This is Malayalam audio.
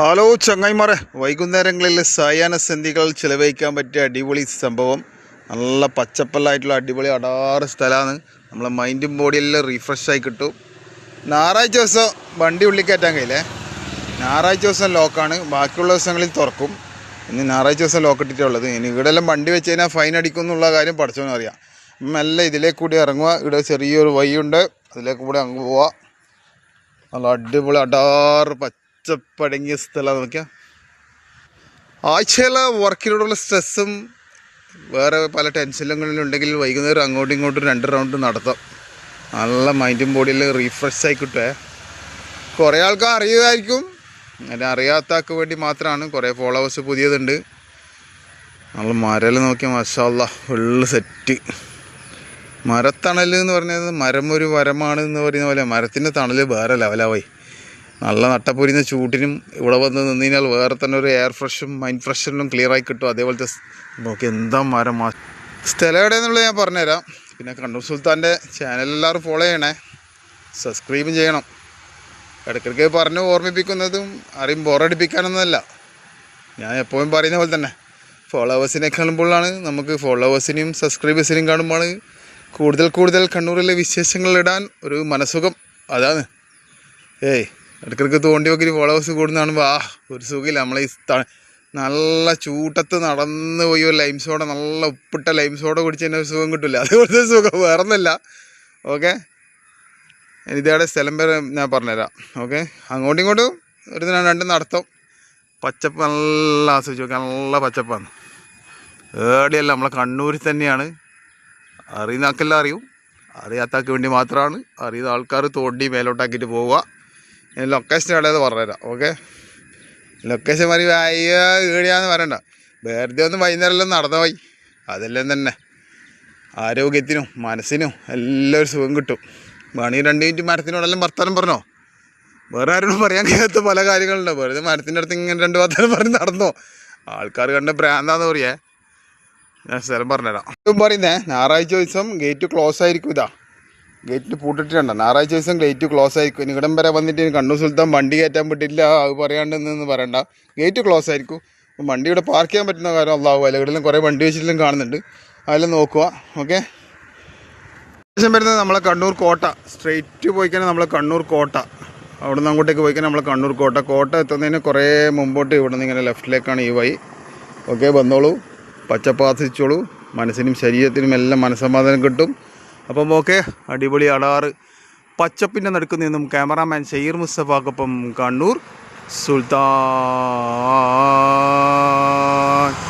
ഹലോ ചങ്ങായിമാരെ. വൈകുന്നേരങ്ങളിൽ സായാഹ്ന സന്ധികൾ ചിലവഴിക്കാൻ പറ്റിയ അടിപൊളി സംഭവം. നല്ല പച്ചപ്പല്ലായിട്ടുള്ള അടിപൊളി അടാറ് സ്ഥലമാണ്. നമ്മളെ മൈൻഡും ബോഡിയെല്ലാം റീഫ്രഷായി കിട്ടും. ഞായറാഴ്ച ദിവസം വണ്ടി ഉള്ളിൽ കയറ്റാൻ കഴിയില്ലേ? ഞായറാഴ്ച ദിവസം ലോക്കാണ് ബാക്കിയുള്ള ദിവസങ്ങളിൽ തുറക്കും. ഇനി ഞായറാഴ്ച ദിവസം ലോക്ക് ഇട്ടിട്ടുള്ളത്. ഇനി ഇവിടെ എല്ലാം വണ്ടി വെച്ച് കഴിഞ്ഞാൽ ഫൈൻ അടിക്കും എന്നുള്ള കാര്യം പഠിച്ചോന്ന് അറിയാം. മെല്ലെ ഇതിലേക്ക് കൂടി ഇറങ്ങുക ഇവിടെ ചെറിയൊരു വഴിയുണ്ട്. അതിലേക്ക് കൂടി അങ്ങ് പോവുക നല്ല അടിപൊളി അടാറ് പച്ചപ്പടങ്ങിയ സ്ഥലം നോക്കിയാൽ ആഴ്ചയിലെ വർക്കിനോടുള്ള സ്ട്രെസ്സും വേറെ പല ടെൻഷനുകളിലും ഉണ്ടെങ്കിൽ വൈകുന്നേരം അങ്ങോട്ടും ഇങ്ങോട്ടും രണ്ട് റൗണ്ട് നടത്താം. നല്ല മൈൻഡും ബോഡിയിൽ റീഫ്രഷ് ആയിക്കോട്ടെ. കുറേ ആൾക്കാർ അറിയുമായിരിക്കും. അങ്ങനെ അറിയാത്തക്ക് വേണ്ടി മാത്രമാണ് കുറേ ഫോളോവേഴ്സ് പുതിയതുണ്ട്. നമ്മൾ മരൽ നോക്കിയാൽ മഷാല്ല ഫുള്ള് സെറ്റ് മരത്തണൽ എന്ന് പറഞ്ഞത് മരം ഒരു വരമാണ് എന്ന് പറയുന്ന പോലെ മരത്തിന്റെ തണൽ വേറെ ലെവലാവായി നല്ല നട്ടപ്പൊരിയുന്ന ചൂട്ടിനും ഇവിടെ വന്ന് നിന്ന് കഴിഞ്ഞാൽ വേറെ തന്നെ ഒരു എയർ ഫ്രഷും മൈൻഡ് ഫ്രഷനും ക്ലിയർ ആയി കിട്ടും. അതേപോലത്തെ നോക്കി എന്താ മരം മാ സ്ഥലം എവിടെയെന്നുള്ളത് ഞാൻ പറഞ്ഞുതരാം. പിന്നെ കണ്ണൂർ സുൽത്താന്റെ ചാനൽ എല്ലാവരും ഫോളോ ചെയ്യണേ. സബ്സ്ക്രൈബും ചെയ്യണം. ഇടയ്ക്കിടയ്ക്ക് പറഞ്ഞ് ഓർമ്മിപ്പിക്കുന്നതും ആരെയും ബോറടിപ്പിക്കാനൊന്നുമല്ല ഞാൻ എപ്പോഴും പറയുന്ന പോലെ തന്നെ. ഫോളോവേഴ്സിനെ കാണുമ്പോഴാണ് നമുക്ക് ഫോളോവേഴ്സിനെയും സബ്സ്ക്രൈബേഴ്സിനെയും കാണുമ്പോൾ കൂടുതൽ കൂടുതൽ കണ്ണൂരിലെ വിശേഷങ്ങൾ ഇടാൻ ഒരു മനസ്സുഖം. അതാണ്. ഏയ് ഇടയ്ക്കിടയ്ക്ക് തോണ്ടി നോക്കി ഫോളോവേഴ്സ് കൂടുന്ന കാണുമ്പോൾ ആ ഒരു സുഖമില്ല. നമ്മളെ ഈ നല്ല ചൂട്ടത്ത് നടന്ന് പോയി ഒരു ലൈം സോഡ നല്ല ഉപ്പിട്ട ലൈം സോഡ കുടിച്ച് തന്നെ സുഖം കിട്ടില്ല അതുപോലത്തെ സുഖം വേറെ ഒന്നല്ല ഓക്കെ ഇതേടെ സ്ഥലം പേര് ഞാൻ പറഞ്ഞുതരാം. ഓക്കെ അങ്ങോട്ടും ഇങ്ങോട്ടും ഒരു ദിനം രണ്ടും നടത്തും. പച്ചപ്പ് നല്ല ആസ്വദിച്ച് നോക്കാം. നല്ല പച്ചപ്പാണ്. ഏടിയല്ല നമ്മളെ കണ്ണൂരിൽ തന്നെയാണ്. അറിയുന്ന ആൾക്കെല്ലാം അറിയും. അറിയാത്താക്ക് വേണ്ടി മാത്രമാണ്. അറിയുന്ന ആൾക്കാർ തോണ്ടി മേലോട്ടാക്കിയിട്ട് പോവുക. ലൊക്കേഷൻ എവിടെയെന്ന് പറഞ്ഞുതരാം ഓക്കെ ലൊക്കേഷൻ മാറി അയ്യോ ഈടിയാന്ന് പറയണ്ട. വെറുതെ ഒന്ന് വൈകുന്നേരം എല്ലാം നടന്നു പോയി. അതെല്ലാം തന്നെ. ആരോഗ്യത്തിനും മനസ്സിനും എല്ലാം ഒരു സുഖം കിട്ടും. വേണി രണ്ട് മിനിറ്റ് മരത്തിനോടെല്ലാം വർത്താനം പറഞ്ഞോ? വേറെ ആരോടും പറയാൻ കഴിയാത്ത പല കാര്യങ്ങളുണ്ട്. വെറുതെ മരത്തിന്റെ അടുത്ത് ഇങ്ങനെ രണ്ട് വർത്താനം പറഞ്ഞ് നടന്നോ? ആൾക്കാർ കണ്ട ഭ്രാന്താന്ന് പറയേ. ഞാൻ സ്ഥലം പറഞ്ഞുതരാം. പറയുന്നേ ഞായറാഴ്ച ദിവസം ഗേറ്റ് ക്ലോസ് ആയിരിക്കും ഇതാ. ഗേറ്റിൽ പൂട്ടിട്ടുണ്ട് ഞായറാഴ്ച ദിവസം ഗേറ്റ് ക്ലോസ് ആയിരിക്കും. നിങ്ങളും വരെ വന്നിട്ട് കണ്ണു സുൽത്താൻ വണ്ടി കയറ്റാൻ പറ്റില്ല അത് പറയാണ്ടെന്ന് പറയണ്ട. ഗേറ്റ് ക്ലോസ് ആയിരിക്കും. വണ്ടി ഇവിടെ പാർക്ക് ചെയ്യാൻ പറ്റുന്ന കാര്യം അള്ളാഹു അലകളിലും കുറേ വണ്ടി വെച്ചിട്ടും കാണുന്നുണ്ട്. അതെല്ലാം നോക്കുക. ഓക്കെ ശേഷം വരുന്നത് നമ്മളെ കണ്ണൂർ കോട്ട. സ്ട്രെയിറ്റ് പോയിക്കാൻ നമ്മളെ കണ്ണൂർ കോട്ട. അവിടെ നിന്ന് അങ്ങോട്ടേക്ക് പോയി കഴിഞ്ഞാൽ നമ്മളെ കണ്ണൂർ കോട്ട. കോട്ട എത്തുന്നതിന് കുറേ മുമ്പോട്ട് ഇവിടെ നിന്ന് ഇങ്ങനെ ലെഫ്റ്റിലേക്കാണ് ഈ വഴി. ഓക്കെ വന്നോളൂ. പച്ചപ്പാസിച്ചോളൂ മനസ്സിനും ശരീരത്തിനും എല്ലാം മനസ്സമാധാനം കിട്ടും. അപ്പം ഓക്കെ അടിപൊളി അടാറ്. പച്ചപ്പിന്റെ നടുക്കുന്ന നിന്നും ക്യാമറാമാൻ ഷെയർ മുസ്തഫാക്കൊപ്പം കണ്ണൂർ സുൽത്താൻ.